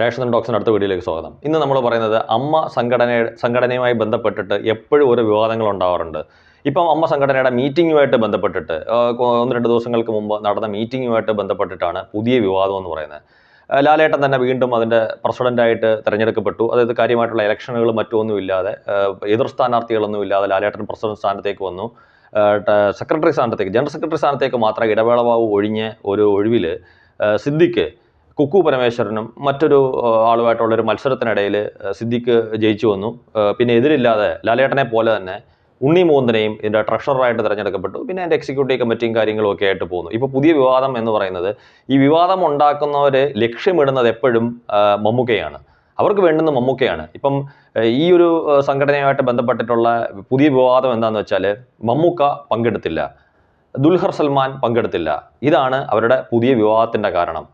Ration ഡോക്സിന് അടുത്ത വീഡിയോയിലേക്ക് സ്വാഗതം. ഇന്ന് നമ്മൾ പറയുന്നത് അമ്മ സംഘടന സംഘടനയുമായി ബന്ധപ്പെട്ടിട്ട് എപ്പോഴും ഓരോ വിവാദങ്ങൾ ഉണ്ടാവാറുണ്ട്. ഇപ്പം അമ്മ സംഘടനയുടെ മീറ്റിങ്ങുമായിട്ട് ബന്ധപ്പെട്ടിട്ട് ഒന്ന് രണ്ട് ദിവസങ്ങൾക്ക് മുമ്പ് നടന്ന മീറ്റിങ്ങുമായിട്ട് ബന്ധപ്പെട്ടിട്ടാണ് പുതിയ വിവാദം എന്ന് പറയുന്നത്. ലാലേട്ടൻ തന്നെ വീണ്ടും അതിന്റെ പ്രസിഡന്റായിട്ട് തിരഞ്ഞെടുക്കപ്പെട്ടു. അതായത് കാര്യമായിട്ടുള്ള ഇലക്ഷനുകളും മറ്റൊന്നും ഇല്ലാതെ എതിർ സ്ഥാനാർത്ഥികളൊന്നും ഇല്ലാതെ ലാലേട്ടൻ പ്രസിഡന്റ് സ്ഥാനത്തേക്ക് വന്നു. സെക്രട്ടറി സ്ഥാനത്തേക്ക് ജനറൽ സെക്രട്ടറി സ്ഥാനത്തേക്ക് മാത്രം ഇടവേളവാവ് ഒഴിഞ്ഞ് ഒരു ഒഴിവിൽ സിദ്ദിഖ് കുക്കു പരമേശ്വരനും മറ്റൊരു ആളുമായിട്ടുള്ള ഒരു മത്സരത്തിനിടയിൽ സിദ്ദിഖ് ജയിച്ചു വന്നു. പിന്നെ എതിരില്ലാതെ ലാലേട്ടനെ പോലെ തന്നെ ഉണ്ണി മൂന്തനെയും ഇതിന്റെ ട്രഷററായിട്ട് തിരഞ്ഞെടുക്കപ്പെട്ടു. പിന്നെ അതിന്റെ എക്സിക്യൂട്ടീവ് കമ്മിറ്റിയും കാര്യങ്ങളും ഒക്കെ ആയിട്ട് പോകുന്നു ഇപ്പോൾ പുതിയ വിവാദം എന്ന് പറയുന്നത് ഈ വിവാദം ഉണ്ടാക്കുന്നവർ ലക്ഷ്യമിടുന്നത് എപ്പോഴും മമ്മൂക്കയാണ്. അവർക്ക് വേണ്ടുന്ന മമ്മൂക്കയാണ്. ഇപ്പം ഈ ഒരു സംഘടനയുമായിട്ട് ബന്ധപ്പെട്ടിട്ടുള്ള പുതിയ വിവാദം എന്താണെന്ന് വെച്ചാൽ മമ്മൂക്ക പങ്കെടുത്തില്ല. ദുൽഹർ സൽമാൻ പങ്കെടുത്തില്ല. ഇതാണ് അവരുടെ പുതിയ വിവാദത്തിന്റെ കാരണം.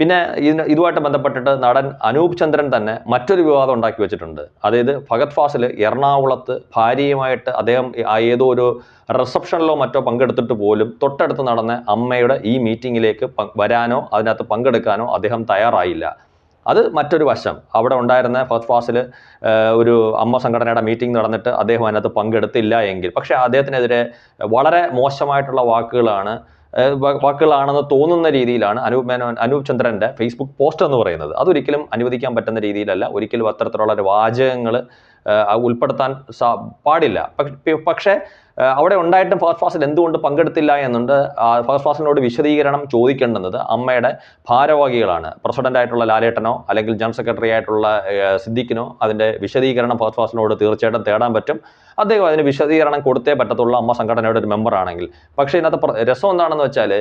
പിന്നെ ഇതിന് ഇതുമായിട്ട് ബന്ധപ്പെട്ടിട്ട് നടൻ അനൂപ് ചന്ദ്രൻ തന്നെ മറ്റൊരു വിവാദം ഉണ്ടാക്കി വെച്ചിട്ടുണ്ട്. അതായത് ഫഗത് ഫാസിൽ എറണാകുളത്ത് ഭാര്യയുമായിട്ട് അദ്ദേഹം ഏതോ ഒരു റിസപ്ഷനിലോ മറ്റോ പങ്കെടുത്തിട്ട് പോലും തൊട്ടടുത്ത് നടന്ന അമ്മയുടെ ഈ മീറ്റിങ്ങിലേക്ക് വരാനോ അതിനകത്ത് പങ്കെടുക്കാനോ അദ്ദേഹം തയ്യാറായില്ല. അത് മറ്റൊരു വശം. അവിടെ ഉണ്ടായിരുന്ന ഫസ്റ്റ് ഫാസിൽ ഒരു അമ്മ സംഘടനയുടെ മീറ്റിംഗ് നടന്നിട്ട് അദ്ദേഹം അതിനകത്ത് പങ്കെടുത്തില്ല എങ്കിൽ. പക്ഷേ അദ്ദേഹത്തിനെതിരെ വളരെ മോശമായിട്ടുള്ള വാക്കുകളാണ് വാക്കുകളാണെന്ന് തോന്നുന്ന രീതിയിലാണ് അനൂപ് മേനോൻ അനൂപ് ചന്ദ്രന്റെ ഫേസ്ബുക്ക് പോസ്റ്റ് എന്ന് പറയുന്നത്. അതൊരിക്കലും അനുവദിക്കാൻ പറ്റുന്ന രീതിയിലല്ല. ഒരിക്കലും അത്തരത്തിലുള്ള വാചകങ്ങൾ ഉൾപ്പെടുത്താൻ പാടില്ല. പക്ഷ- അവിടെ ഉണ്ടായിട്ടും ഫസ്റ്റ് ഫാസിൽ എന്തുകൊണ്ട് പങ്കെടുത്തില്ല എന്നുണ്ട് ഫസ്റ്റ് ഫാസിനോട് വിശദീകരണം ചോദിക്കേണ്ടുന്നത് അമ്മയുടെ ഭാരവാഹികളാണ്. പ്രസിഡന്റ് ആയിട്ടുള്ള ലാലേട്ടനോ അല്ലെങ്കിൽ ജനറൽ സെക്രട്ടറി ആയിട്ടുള്ള സിദ്ദിഖിനോ അതിന്റെ വിശദീകരണം ഫസ്റ്റ് ഫാസിനോട് തീർച്ചയായിട്ടും തേടാൻ പറ്റും. അദ്ദേഹം അതിന് വിശദീകരണം കൊടുത്തേ പറ്റത്തുള്ളൂ. അമ്മ സംഘടനയുടെ ഒരു മെമ്പർ ആണെങ്കിൽ. പക്ഷേ ഇതിനകത്ത് രസം എന്താണെന്ന് വെച്ചാൽ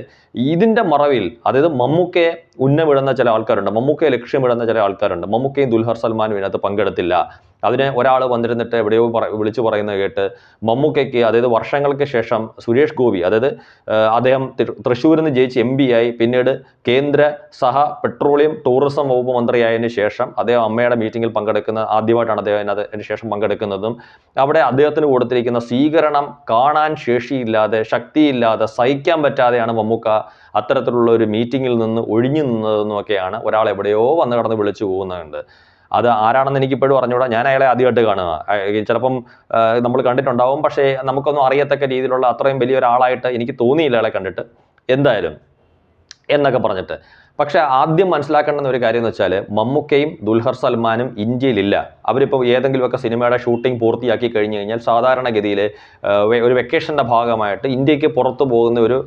ഇതിന്റെ മറവിൽ അതായത് മമ്മൂക്കയെ ഉന്നമിടുന്ന ചില ആൾക്കാരുണ്ട്. മമ്മൂക്കയെ ലക്ഷ്യമിടുന്ന ചില ആൾക്കാരുണ്ട്. മമ്മൂക്കയും ദുൽഹർ സൽമാനും ഇതിനകത്ത് പങ്കെടുത്തില്ല. അതിനെ ഒരാൾ വന്നിരുന്നിട്ട് എവിടെയോ വിളിച്ചു പറയുന്നത് കേട്ട് മമ്മൂക്കയ്ക്ക് അതായത് വർഷങ്ങൾക്ക് ശേഷം സുരേഷ് ഗോപി അതായത് അദ്ദേഹം തൃശ്ശൂരിൽ നിന്ന് ജയിച്ച് എം ആയി. പിന്നീട് കേന്ദ്ര സഹ പെട്രോളിയം ടൂറിസം വകുപ്പ് മന്ത്രിയായതിനു ശേഷം അദ്ദേഹം അമ്മയുടെ മീറ്റിങ്ങിൽ പങ്കെടുക്കുന്ന ആദ്യമായിട്ടാണ് അദ്ദേഹം അതിന് ശേഷം പങ്കെടുക്കുന്നതും. അവിടെ അദ്ദേഹത്തിന് കൊടുത്തിരിക്കുന്ന സ്വീകരണം കാണാൻ ശേഷിയില്ലാതെ ശക്തിയില്ലാതെ സഹിക്കാൻ പറ്റാതെയാണ് മമ്മൂക്ക അത്തരത്തിലുള്ള ഒരു മീറ്റിങ്ങിൽ നിന്ന് ഒഴിഞ്ഞു നിന്നതെന്നൊക്കെയാണ് ഒരാൾ എവിടെയോ വന്ന് കടന്ന് വിളിച്ചു പോകുന്നുണ്ട്. അത് ആരാണെന്ന് എനിക്ക് ഇപ്പോഴും അറിഞ്ഞൂടാ. ഞാൻ അയാളെ ആദ്യമായിട്ട് കാണുക ചിലപ്പം നമ്മൾ കണ്ടിട്ടുണ്ടാവും. പക്ഷേ നമുക്കൊന്നും അറിയത്തക്ക രീതിയിലുള്ള അത്രയും വലിയ ഒരാളായിട്ട് എനിക്ക് തോന്നിയില്ല അയാളെ കണ്ടിട്ട്. എന്തായാലും എന്നൊക്കെ പറഞ്ഞിട്ട്. പക്ഷേ ആദ്യം മനസ്സിലാക്കേണ്ടുന്ന ഒരു കാര്യം എന്ന് വെച്ചാൽ മമ്മൂക്കയും ദുൽഹർ സൽമാനും ഇന്ത്യയിലില്ല. അവരിപ്പോൾ ഏതെങ്കിലുമൊക്കെ സിനിമയുടെ ഷൂട്ടിംഗ് പൂർത്തിയാക്കി കഴിഞ്ഞു കഴിഞ്ഞാൽ സാധാരണഗതിയിൽ ഒരു വെക്കേഷന്റെ ഭാഗമായിട്ട് ഇന്ത്യയ്ക്ക് പുറത്തു പോകുന്ന ഒരു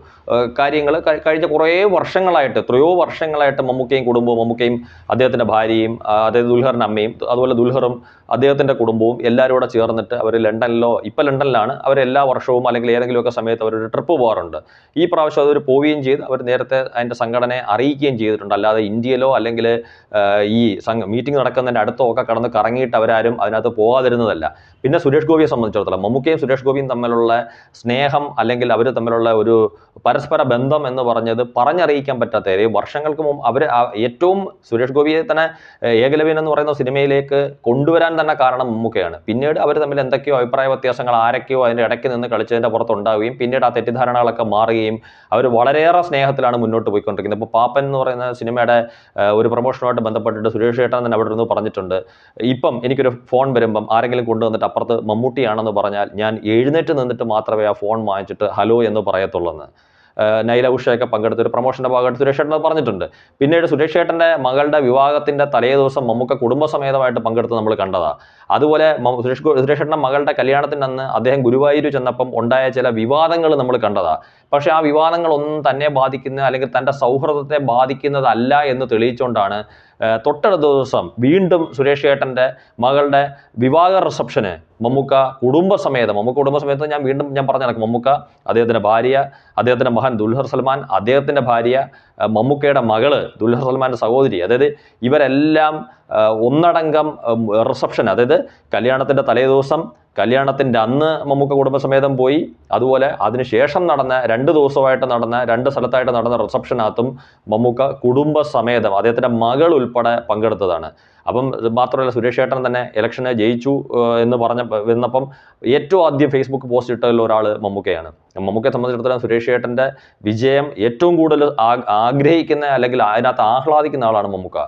കാര്യങ്ങൾ കഴിഞ്ഞ കുറേ വർഷങ്ങളായിട്ട് എത്രയോ വർഷങ്ങളായിട്ട് മമ്മൂക്കയും കുടുംബവും മമ്മൂക്കയും അദ്ദേഹത്തിന്റെ ഭാര്യയും അതായത് ദുൽഹറിന്റെ അമ്മയും അതുപോലെ ദുൽഹറും അദ്ദേഹത്തിന്റെ കുടുംബവും എല്ലാവരും കൂടെ ചേർന്നിട്ട് അവർ ലണ്ടനിലോ ഇപ്പോൾ ലണ്ടനിലാണ് അവർ എല്ലാ വർഷവും അല്ലെങ്കിൽ ഏതെങ്കിലുമൊക്കെ സമയത്ത് അവരൊരു ട്രിപ്പ് പോകാറുണ്ട്. ഈ പ്രാവശ്യം അതൊരു പോവുകയും ചെയ്ത് അവർ നേരത്തെ അതിന്റെ സംഘടനയെ അറിയിക്കുകയും ചെയ്തിട്ടുണ്ട്. അല്ലാതെ ഇന്ത്യയിലോ അല്ലെങ്കിൽ ഈ മീറ്റിംഗ് നടക്കുന്നതിന്റെ അടുത്തോ ഒക്കെ കടന്ന് കറങ്ങിയിട്ട് അവരാരും അതിനകത്ത് പോകാതിരുന്നതല്ല. പിന്നെ സുരേഷ് ഗോപിയെ സംബന്ധിച്ചിടത്തോളം മമ്മൂക്കയും സുരേഷ് ഗോപിയും തമ്മിലുള്ള സ്നേഹം അല്ലെങ്കിൽ അവർ തമ്മിലുള്ള ഒരു പരസ്പര ബന്ധം എന്ന് പറഞ്ഞത് പറഞ്ഞറിയിക്കാൻ പറ്റാത്ത വർഷങ്ങൾക്ക് മുമ്പ് അവർ ഏറ്റവും സുരേഷ് ഗോപിയെ തന്നെ ഏകലവ്യൻ എന്ന് പറയുന്ന സിനിമയിലേക്ക് കൊണ്ടുവരാൻ തന്നെ കാരണം മമ്മൂക്കയാണ്. പിന്നീട് അവർ തമ്മിൽ എന്തൊക്കെയോ അഭിപ്രായ വ്യത്യാസങ്ങൾ ആരൊക്കെയോ അതിന്റെ ഇടയ്ക്ക് നിന്ന് കളിച്ചതിന്റെ പുറത്തുണ്ടാവുകയും പിന്നീട് ആ തെറ്റിദ്ധാരണകളൊക്കെ മാറുകയും അവർ വളരെയേറെ സ്നേഹത്തിലാണ് മുന്നോട്ട് പോയിക്കൊണ്ടിരിക്കുന്നത്. ഇപ്പോൾ പാപ്പൻ എന്ന് പറയുന്ന സിനിമയുടെ ഒരു പ്രൊമോഷനുമായിട്ട് ബന്ധപ്പെട്ടിട്ട് സുരേഷ് ചേട്ടൻ തന്നെ അവിടെ നിന്ന് പറഞ്ഞിട്ടുണ്ട്. ഇപ്പം എനിക്കൊരു ഫോൺ വരുമ്പം ആരെങ്കിലും കൊണ്ടുവന്നിട്ട് അപ്പുറത്ത് മമ്മൂട്ടിയാണെന്ന് പറഞ്ഞാൽ ഞാൻ എഴുന്നേറ്റ് നിന്നിട്ട് മാത്രമേ ആ ഫോൺ വാങ്ങിച്ചിട്ട് ഹലോ എന്ന് പറയത്തുള്ളൂ എന്ന് നൈല ഉഷയൊക്കെ പങ്കെടുത്ത ഒരു പ്രൊമോഷന്റെ ഭാഗമായിട്ട് സുരേഷ് ഏട്ടൻ അത് പറഞ്ഞിട്ടുണ്ട്. പിന്നീട് സുരേഷ് ചേട്ടന്റെ മകളുടെ വിവാഹത്തിന്റെ തലേ ദിവസം മമ്മൂക്ക കുടുംബസമേതമായിട്ട് പങ്കെടുത്ത് നമ്മൾ കണ്ടതാണ് അതുപോലെ സുരേഷ് സുരേഷ് ചേട്ടന്റെ മകളുടെ കല്യാണത്തിന് അന്ന് അദ്ദേഹം ഗുരുവായൂർ ചെന്നപ്പം ഉണ്ടായ ചില വിവാദങ്ങൾ നമ്മൾ കണ്ടതാണ് പക്ഷേ ആ വിവാദങ്ങളൊന്നും തന്നെ ബാധിക്കുന്ന അല്ലെങ്കിൽ തന്റെ സൗഹൃദത്തെ ബാധിക്കുന്നതല്ല എന്ന് തെളിയിച്ചുകൊണ്ടാണ് തൊട്ടടുത്ത ദിവസം വീണ്ടും സുരേഷ് ഏട്ടന്റെ മകളുടെ വിവാഹ റിസപ്ഷന് മമ്മൂക്ക കുടുംബസമേതം. മമ്മൂക്ക കുടുംബസമേതം ഞാൻ വീണ്ടും ഞാൻ പറഞ്ഞു നടക്കും മമ്മൂക്ക അദ്ദേഹത്തിന്റെ ഭാര്യ അദ്ദേഹത്തിന്റെ മകൻ ദുൽഹർ സൽമാൻ അദ്ദേഹത്തിന്റെ ഭാര്യ മമ്മൂക്കയുടെ മകൾ ദുൽഹർ സൽമാന്റെ സഹോദരി. അതായത് ഇവരെല്ലാം ഒന്നടങ്കം റിസപ്ഷൻ അതായത് കല്യാണത്തിന്റെ തലേ ദിവസം കല്യാണത്തിന്റെ അന്ന് മമ്മൂക്ക കുടുംബസമേതം പോയി. അതുപോലെ അതിനുശേഷം നടന്ന രണ്ട് ദിവസമായിട്ട് നടന്ന രണ്ട് സ്ഥലത്തായിട്ട് നടന്ന റിസപ്ഷനകത്തും മമ്മൂക്ക കുടുംബസമേതം അദ്ദേഹത്തിന്റെ മകൾ ഉൾപ്പെടെ പങ്കെടുത്തതാണ്. അപ്പം മാത്രമല്ല സുരേഷ് ഏട്ടൻ തന്നെ ഇലക്ഷനെ ജയിച്ചു എന്ന് പറഞ്ഞ വന്നപ്പം ഏറ്റവും ആദ്യം ഫേസ്ബുക്ക് പോസ്റ്റ് ഇട്ടതിൽ ഒരാൾ മമ്മൂക്കയാണ്. മമ്മൂക്കയെ സംബന്ധിച്ചിടത്തോളം സുരേഷ് ഏട്ടന്റെ വിജയം ഏറ്റവും കൂടുതൽ ആഗ്രഹിക്കുന്ന അല്ലെങ്കിൽ അതിനകത്ത് ആഹ്ലാദിക്കുന്ന ആളാണ് മമ്മൂക്ക.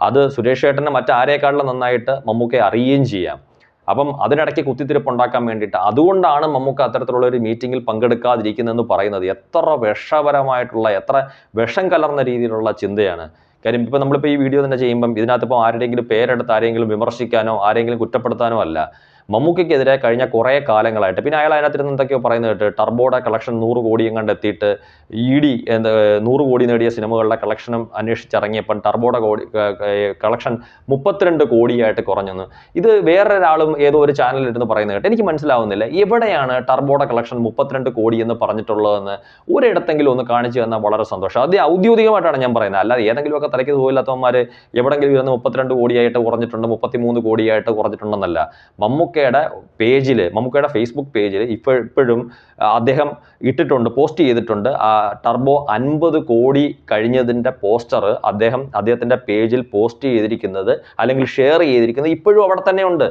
അത് സുരേഷ് ഏട്ടനെ മറ്റാരേക്കാളും നന്നായിട്ട് മമ്മൂക്കയെ അറിയുകയും ചെയ്യാം. അപ്പം അതിനിടയ്ക്ക് കുത്തിത്തിരിപ്പ് ഉണ്ടാക്കാൻ വേണ്ടിയിട്ട് അതുകൊണ്ടാണ് മമ്മൂക്ക അത്തരത്തിലുള്ള ഒരു മീറ്റിങ്ങിൽ പങ്കെടുക്കാതിരിക്കുന്നതെന്ന് പറയുന്നത്. എത്ര വിഷപരമായിട്ടുള്ള എത്ര വിഷം കലർന്ന രീതിയിലുള്ള ചിന്തയാണ്. കാര്യം ഇപ്പം നമ്മളിപ്പോൾ ഈ വീഡിയോ തന്നെ ചെയ്യുമ്പം ഇതിനകത്ത് ഇപ്പോൾ ആരുടെയെങ്കിലും പേരെടുത്ത് ആരെങ്കിലും വിമർശിക്കാനോ ആരെങ്കിലും കുറ്റപ്പെടുത്താനോ അല്ല. മമ്മൂക്കയ്ക്കെതിരെ കഴിഞ്ഞ കുറേ കാലങ്ങളായിട്ട് പിന്നെ അയാൾ അതിനകത്തിരുന്ന് എന്തൊക്കെയോ പറയുന്നത് കേട്ട് ടർബോയുടെ കളക്ഷൻ നൂറ് കോടി എങ്ങാണ്ട് എത്തിയിട്ട് ഇ ഡി എന്താ നൂറ് കോടി നേടിയ സിനിമകളുടെ കളക്ഷനും അന്വേഷിച്ചിറങ്ങിയപ്പം ടർബോയുടെ കോടി കളക്ഷൻ മുപ്പത്തിരണ്ട് കോടിയായിട്ട് കുറഞ്ഞെന്ന്. ഇത് വേറൊരാളും ഏതോ ഒരു ചാനലിൽ ഇരുന്ന് പറയുന്നത് കേട്ട് എനിക്ക് മനസ്സിലാവുന്നില്ല. എവിടെയാണ് ടർബോയുടെ കളക്ഷൻ മുപ്പത്തിരണ്ട് കോടി എന്ന് പറഞ്ഞിട്ടുള്ളതെന്ന് ഒരിടത്തെങ്കിലും ഒന്ന് കാണിച്ചു തന്നാൽ വളരെ സന്തോഷം. അത് ഔദ്യോഗികമായിട്ടാണ് ഞാൻ പറയുന്നത്. അല്ലാതെ ഏതെങ്കിലുമൊക്കെ തലയ്ക്ക് പോയില്ലാത്തവന്മാർ എവിടെങ്കിലും ഇരുന്ന് മുപ്പത്തിരണ്ട് കോടിയായിട്ട് കുറഞ്ഞിട്ടുണ്ട് മുപ്പത്തിമൂന്ന് കോടിയായിട്ട് കുറഞ്ഞിട്ടുണ്ടെന്നല്ല. മമ്മൂക്കയുടെ പേജിൽ മമ്മൂക്കയുടെ ഫേസ്ബുക്ക് പേജിൽ ഇപ്പോൾ ഇപ്പോഴും അദ്ദേഹം ഇട്ടിട്ടുണ്ട് പോസ്റ്റ് ചെയ്തിട്ടുണ്ട്. ആ ടർബോ അൻപത് കോടി കഴിഞ്ഞതിന്റെ പോസ്റ്റർ അദ്ദേഹം അദ്ദേഹത്തിന്റെ പേജിൽ പോസ്റ്റ് ചെയ്തിരിക്കുന്നത് അല്ലെങ്കിൽ ഷെയർ ചെയ്തിരിക്കുന്നത് ഇപ്പോഴും അവിടെ തന്നെ ഉണ്ട്.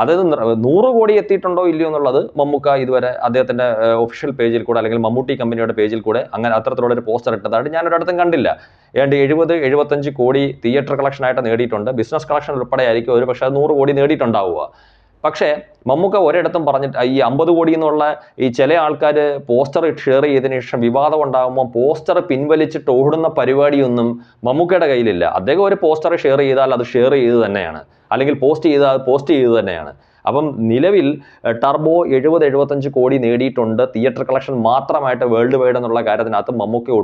അതായത് നൂറ് കോടി എത്തിയിട്ടുണ്ടോ ഇല്ലയോ എന്നുള്ളത് മമ്മൂക്ക ഇതുവരെ അദ്ദേഹത്തിന്റെ ഒഫീഷ്യൽ പേജിൽ കൂടെ അല്ലെങ്കിൽ മമ്മൂട്ടി കമ്പനിയുടെ പേജിൽ കൂടെ അങ്ങനെ അത്തരത്തിലുള്ള ഒരു പോസ്റ്റർ ഇട്ടതായിട്ട് ഞാൻ ഒരിടത്തും കണ്ടില്ല. ഏതാണ്ട് എഴുപത് എഴുപത്തഞ്ച് കോടി തിയേറ്റർ കളക്ഷനായിട്ട് നേടിയിട്ടുണ്ട്. ബിസിനസ് കളക്ഷൻ ഉൾപ്പെടെ ആയിരിക്കും ഒരു പക്ഷേ നൂറ് കോടി നേടിയിട്ടുണ്ടാവുക. പക്ഷേ മമ്മൂക്ക ഒരിടത്തും പറഞ്ഞിട്ട് ഈ അമ്പത് കോടി എന്നുള്ള ഈ ചില ആൾക്കാർ പോസ്റ്റർ ഷെയർ ചെയ്തതിനു ശേഷം വിവാദം ഉണ്ടാകുമ്പോൾ പോസ്റ്റർ പിൻവലിച്ചിട്ട് ഓടുന്ന പരിപാടിയൊന്നും മമ്മൂക്കയുടെ കയ്യിലില്ല. അദ്ദേഹം ഒരു പോസ്റ്റർ ഷെയർ ചെയ്താൽ അത് ഷെയർ ചെയ്ത് തന്നെയാണ്. അല്ലെങ്കിൽ പോസ്റ്റ് ചെയ്താൽ പോസ്റ്റ് ചെയ്ത് തന്നെയാണ്. അപ്പം നിലവിൽ ടർബോ എഴുപത് എഴുപത്തഞ്ച് കോടി നേടിയിട്ടുണ്ട്. തിയേറ്റർ കളക്ഷൻ മാത്രമായിട്ട് വേൾഡ് വൈഡ് എന്നുള്ള കാര്യത്തിനകത്ത് മമ്മൂക്കയോ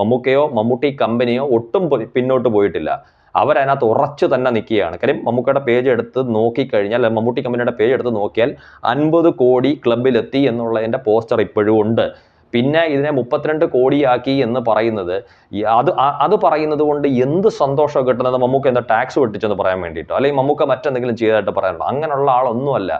മമ്മൂക്കയോ മമ്മൂട്ടി കമ്പനിയോ ഒട്ടും പിന്നോട്ട് പോയിട്ടില്ല. അവരതിനകത്ത് ഉറച്ചു തന്നെ നിൽക്കുകയാണ്. കാര്യം മമ്മൂക്കയുടെ പേജ് എടുത്ത് നോക്കിക്കഴിഞ്ഞാൽ മമ്മൂട്ടി കമ്പനിയുടെ പേജ് എടുത്ത് നോക്കിയാൽ അൻപത് കോടി ക്ലബിലെത്തി എന്നുള്ളതിന്റെ പോസ്റ്റർ ഇപ്പോഴും ഉണ്ട്. പിന്നെ ഇതിനെ മുപ്പത്തിരണ്ട് കോടിയാക്കി എന്ന് പറയുന്നത് അത് അത് പറയുന്നത് കൊണ്ട് എന്ത് സന്തോഷം കിട്ടുന്നത് മമ്മൂക്ക എന്താ ടാക്സ് വെട്ടിച്ചെന്ന് പറയാൻ വേണ്ടിയിട്ടോ? അല്ലെങ്കിൽ മമ്മൂക്ക മറ്റെന്തെങ്കിലും ചെയ്തതായിട്ട് പറയാനുണ്ടോ? അങ്ങനെയുള്ള ആളൊന്നുമല്ല.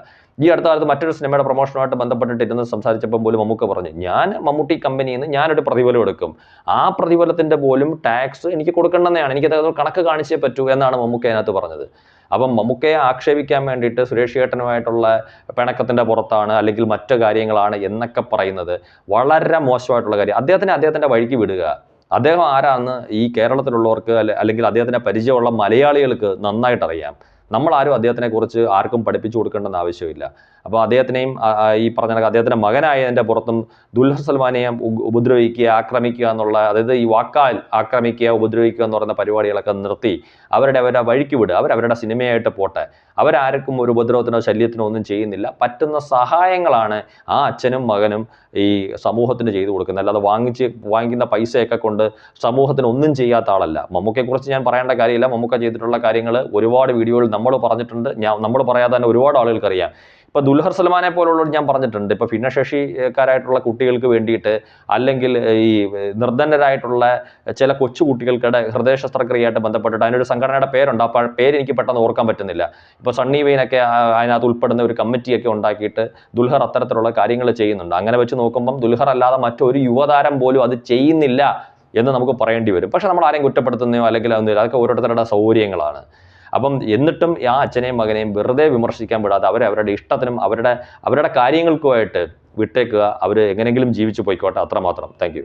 ഈ അടുത്ത കാലത്ത് മറ്റൊരു സിനിമയുടെ പ്രൊമോഷനുമായിട്ട് ബന്ധപ്പെട്ടിട്ട് ഇരുന്ന് സംസാരിച്ചപ്പോൾ പോലും മമ്മൂക്ക പറഞ്ഞു ഞാൻ മമ്മൂട്ടി കമ്പനിയിൽ നിന്ന് ഞാനൊരു പ്രതിഫലം എടുക്കും. ആ പ്രതിഫലത്തിന്റെ പോലും ടാക്സ് എനിക്ക് കൊടുക്കണമെന്നാണ്. എനിക്ക് അതായത് കണക്ക് കാണിച്ചേ പറ്റൂ എന്നാണ് മമ്മൂക്ക അതിനകത്ത് പറഞ്ഞത്. അപ്പം മമ്മൂക്കയെ ആക്ഷേപിക്കാൻ വേണ്ടിയിട്ട് സുരേഷ് ഏട്ടനുമായിട്ടുള്ള പിണക്കത്തിന്റെ പുറത്താണ് അല്ലെങ്കിൽ മറ്റു കാര്യങ്ങളാണ് എന്നൊക്കെ പറയുന്നത് വളരെ മോശമായിട്ടുള്ള കാര്യം. അദ്ദേഹത്തിന് അദ്ദേഹത്തിന്റെ വഴിക്ക് വിടുക. അദ്ദേഹം ആരാന്ന് ഈ കേരളത്തിലുള്ളവർക്ക് അല്ലെ- അല്ലെങ്കിൽ അദ്ദേഹത്തിനെ പരിചയമുള്ള മലയാളികൾക്ക് നന്നായിട്ട് അറിയാം നമ്മളാരും അദ്ദേഹത്തിനെ കുറിച്ച് ആർക്കും പഠിപ്പിച്ചു കൊടുക്കേണ്ടെന്ന് ആവശ്യമില്ല. അപ്പോൾ അദ്ദേഹത്തിനെയും ഈ പറഞ്ഞ അദ്ദേഹത്തിന്റെ മകനായതിന്റെ പുറത്തും ദുൽഹർ സൽമാനെയും ഉപദ്രവിക്കുക ആക്രമിക്കുക എന്നുള്ള അതായത് ഈ വാക്കാൽ ആക്രമിക്കുക ഉപദ്രവിക്കുക എന്ന് പറയുന്ന പരിപാടികളൊക്കെ നിർത്തി അവരുടെ അവരുടെ വഴിക്ക് വിടുക അവരവരുടെ സിനിമയായിട്ട് പോട്ടെ. അവരാർക്കും ഒരു ഉപദ്രവത്തിനോ ശല്യത്തിനോ ഒന്നും ചെയ്യുന്നില്ല. പറ്റുന്ന സഹായങ്ങളാണ് ആ അച്ഛനും മകനും ഈ സമൂഹത്തിന് ചെയ്തു കൊടുക്കുന്നത്. അല്ലാതെ വാങ്ങിച്ച് വാങ്ങിക്കുന്ന പൈസയൊക്കെ കൊണ്ട് സമൂഹത്തിന് ഒന്നും ചെയ്യാത്ത ആളല്ല. മമ്മൂക്കയെക്കുറിച്ച് ഞാൻ പറയേണ്ട കാര്യമില്ല. മമ്മൂക്ക ചെയ്തിട്ടുള്ള കാര്യങ്ങൾ ഒരുപാട് വീഡിയോകൾ നമ്മൾ പറഞ്ഞിട്ടുണ്ട്. ഞാൻ നമ്മൾ പറയാതെ തന്നെ ഒരുപാട് ആളുകൾക്ക് അറിയാം ഇപ്പൊ ദുൽഹർ സൽമാനെ പോലുള്ളവർ ഞാൻ പറഞ്ഞിട്ടുണ്ട്. ഇപ്പൊ ഭിന്നശേഷിക്കാരായിട്ടുള്ള കുട്ടികൾക്ക് വേണ്ടിയിട്ട് അല്ലെങ്കിൽ ഈ നിർധനരായിട്ടുള്ള ചില കൊച്ചു കുട്ടികൾക്കിടെ ഹൃദയ ശസ്ത്രക്രിയയായിട്ട് ബന്ധപ്പെട്ടിട്ട് അതിനൊരു സംഘടനയുടെ പേരുണ്ട്. അപ്പോൾ പേര് എനിക്ക് പെട്ടെന്ന് ഓർക്കാൻ പറ്റുന്നില്ല. ഇപ്പോൾ സണ്ണി വെയിനൊക്കെ ആ, അതിനകത്ത് ഉൾപ്പെടുന്ന ഒരു കമ്മിറ്റിയൊക്കെ ഉണ്ടാക്കിയിട്ട് ദുൽഹർ അത്തരത്തിലുള്ള കാര്യങ്ങൾ ചെയ്യുന്നുണ്ട്. അങ്ങനെ വെച്ച് നോക്കുമ്പോൾ ദുൽഹർ അല്ലാതെ മറ്റൊരു യുവതാരം പോലും അത് ചെയ്യുന്നില്ല എന്ന് നമുക്ക് പറയേണ്ടി വരും. പക്ഷെ നമ്മൾ ആരെയും കുറ്റപ്പെടുത്തുന്നോ അല്ലെങ്കിൽ അതൊക്കെ ഓരോരുത്തരുടെ സൗകര്യങ്ങളാണ്. അപ്പം എന്നിട്ടും ആ അച്ഛനെയും മകനെയും വെറുതെ വിമർശിക്കാൻ വിടാതെ അവരെ അവരുടെ ഇഷ്ടത്തിനും അവരുടെ അവരുടെ കാര്യങ്ങൾക്കുമായിട്ട് വിട്ടേക്കുക അവർ എങ്ങനെയെങ്കിലും ജീവിച്ചു പോയിക്കോട്ടെ അത്രമാത്രം. താങ്ക്